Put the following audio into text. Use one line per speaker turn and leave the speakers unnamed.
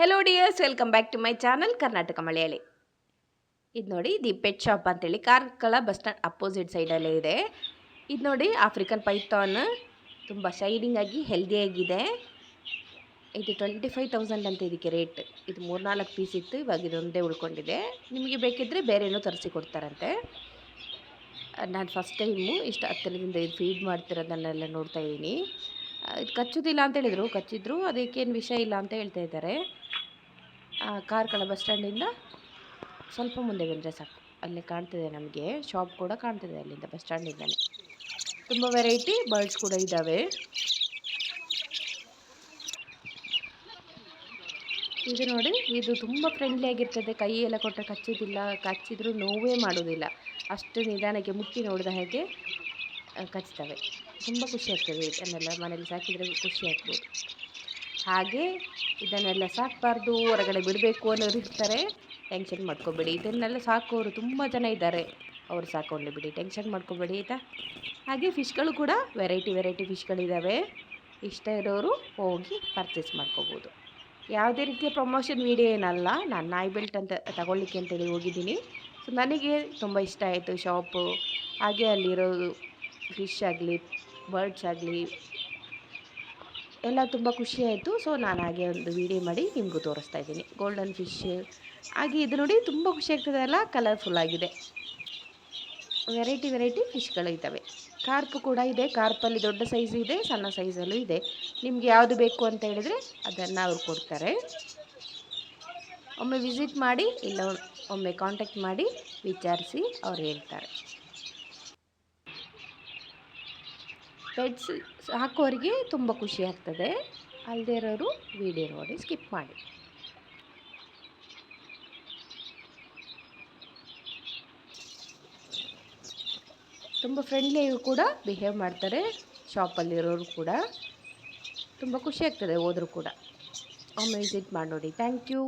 Hello dears welcome back to my channel Karnataka Malayali ಇದು ನೋಡಿ the pet shop ಅಂತೇಳಿ Karkala bus stand opposite ಸೈಡಲ್ಲೇ ಇದೆ. ಇದು ನೋಡಿ ಆಫ್ರಿಕನ್ ಪೈಥಾನ್ ತುಂಬ ಶೈನಿಂಗ್ ಆಗಿ ಹೆಲ್ದಿಯಾಗಿದೆ ಇದು ಟ್ವೆಂಟಿ ಫೈವ್ ತೌಸಂಡ್ ಅಂತ ಇದಕ್ಕೆ ರೇಟ್ ಇದು ಮೂರ್ನಾಲ್ಕು ಪೀಸ್ ಇತ್ತು, ಇವಾಗ ಇದೊಂದೇ ಉಳ್ಕೊಂಡಿದೆ. ನಿಮಗೆ ಬೇಕಿದ್ದರೆ ಬೇರೆನೂ ತರಿಸಿ ಕೊಡ್ತಾರಂತೆ. ನಾನು ಫಸ್ಟ್ ಟೈಮು ಇಷ್ಟು ಹತ್ತಿರದಿಂದ ಇದು ಫೀಡ್ ಮಾಡ್ತಿರೋದನ್ನೆಲ್ಲ ನೋಡ್ತಾ ಇದ್ದೀನಿ ಇದು ಕಚ್ಚೋದಿಲ್ಲ ಅಂತ ಹೇಳಿದರು. ಕಚ್ಚಿದ್ರು ಅದಕ್ಕೇನು ವಿಷಯ ಇಲ್ಲ ಅಂತ ಹೇಳ್ತಾ ಇದ್ದಾರೆ. ಕಾರ್ಕಳ ಬಸ್ ಸ್ಟ್ಯಾಂಡಿಂದ ಸ್ವಲ್ಪ ಮುಂದೆ ಬಂದರೆ ಸಾಕು. ಅಲ್ಲಿ ಕಾಣ್ತಿದೆ ನಮಗೆ ಶಾಪ್ ಕೂಡ ಕಾಣ್ತಿದೆ ಅಲ್ಲಿಂದ ಬಸ್ ಸ್ಟ್ಯಾಂಡಿಂದಲೇ ತುಂಬ ವೆರೈಟಿ ಬರ್ಡ್ಸ್ ಕೂಡ ಇದ್ದಾವೆ ಇದು ನೋಡಿ ಇದು ತುಂಬ ಫ್ರೆಂಡ್ಲಿ ಆಗಿರ್ತದೆ. ಕೈ ಎಲ್ಲ ಕೊಟ್ಟರೆ ಕಚ್ಚಿದಿಲ್ಲ ಕಚ್ಚಿದ್ರೂ ನೋವೇ ಮಾಡೋದಿಲ್ಲ. ಅಷ್ಟು ನಿಧಾನಕ್ಕೆ ಮುಟ್ಟಿ ನೋಡಿದ ಹಾಗೆ ಆ, ಕಚ್ತವೆ. ತುಂಬ ಖುಷಿ ಆಗ್ತದೆ ಇದನ್ನೆಲ್ಲ ಮನೇಲಿ ಸಾಕಿದರೆ ಖುಷಿ ಆಗ್ಬೋದು. ಹಾಗೆ ಇದನ್ನೆಲ್ಲ ಸಾಕಬಾರ್ದು, ಹೊರಗಡೆ ಬಿಡಬೇಕು ಅನ್ನೋರು ಇರ್ತಾರೆ. ಟೆನ್ಷನ್ ಮಾಡ್ಕೋಬೇಡಿ. ಇದನ್ನೆಲ್ಲ ಸಾಕೋರು ತುಂಬ ಜನ ಇದ್ದಾರೆ. ಅವ್ರು ಸಾಕೊಳ್ಳಿ ಬಿಡಿ. ಟೆನ್ಷನ್ ಮಾಡ್ಕೋಬೇಡಿ, ಆಯಿತಾ? ಹಾಗೆ ಫಿಶ್ಗಳು ಕೂಡ ವೆರೈಟಿ ವೆರೈಟಿ ಫಿಶ್ಗಳಿದ್ದಾವೆ ಇಷ್ಟ ಇರೋರು ಹೋಗಿ ಪರ್ಚೇಸ್ ಮಾಡ್ಕೋಬೋದು. ಯಾವುದೇ ರೀತಿಯ ಪ್ರಮೋಷನ್ ವೀಡಿಯೋ ಏನಲ್ಲ. ನಾನು ನಾಯಿ ಬೆಲ್ಟ್ ಅಂತ ತಗೊಳ್ಳಿಕ್ಕೆ ಅಂತೇಳಿ ಹೋಗಿದ್ದೀನಿ. ಸೊ ನನಗೆ ತುಂಬ ಇಷ್ಟ ಆಯಿತು ಶಾಪು ಹಾಗೆ ಅಲ್ಲಿರೋ ಫಿಶ್ ಆಗಲಿ ಬರ್ಡ್ಸ್ ಆಗಲಿ ಎಲ್ಲ ತುಂಬ ಖುಷಿ ಆಯಿತು. ಸೊ ನಾನು ಹಾಗೆ ಒಂದು ವೀಡಿಯೋ ಮಾಡಿ ನಿಮಗೂ ತೋರಿಸ್ತಾ ಇದ್ದೀನಿ. ಗೋಲ್ಡನ್ ಫಿಶ್ ಹಾಗೆ ಇದು ನೋಡಿ ತುಂಬ ಖುಷಿ ಆಗ್ತದೆ ಅಲ್ಲ? ಕಲರ್ಫುಲ್ ಆಗಿದೆ. ವೆರೈಟಿ ವೆರೈಟಿ ಫಿಶ್ಗಳು ಇದ್ದಾವೆ. ಕಾರ್ಪ್ ಕೂಡ ಇದೆ. ಕಾರ್ಪಲ್ಲಿ ದೊಡ್ಡ ಸೈಜ್ ಇದೆ, ಸಣ್ಣ ಸೈಜಲ್ಲೂ ಇದೆ. ನಿಮಗೆ ಯಾವುದು ಬೇಕು ಅಂತ ಹೇಳಿದರೆ ಅದನ್ನು ಅವ್ರು ಕೊಡ್ತಾರೆ. ಒಮ್ಮೆ ವಿಸಿಟ್ ಮಾಡಿ, ಇಲ್ಲ ಒಮ್ಮೆ ಕಾಂಟ್ಯಾಕ್ಟ್ ಮಾಡಿ ವಿಚಾರಿಸಿ ಅವ್ರು ಹೇಳ್ತಾರೆ. ಪೆಟ್ಸ್ ಹಾಕೋರಿಗೆ ತುಂಬ ಖುಷಿ ಆಗ್ತದೆ. ಅಲ್ಲದೆ ಇರೋರು ವೀಡಿಯೋ ನೋಡಿ ಸ್ಕಿಪ್ ಮಾಡಿ. ತುಂಬ ಫ್ರೆಂಡ್ಲಿಯಾಗಿ ಕೂಡ ಬಿಹೇವ್ ಮಾಡ್ತಾರೆ. ಶಾಪಲ್ಲಿರೋರು ಕೂಡ. ತುಂಬ ಖುಷಿ ಆಗ್ತದೆ ಹೋದರೂ ಕೂಡ. ಒಮ್ಮೆ ವಿಸಿಟ್ ಮಾಡಿ ನೋಡಿ. Thank you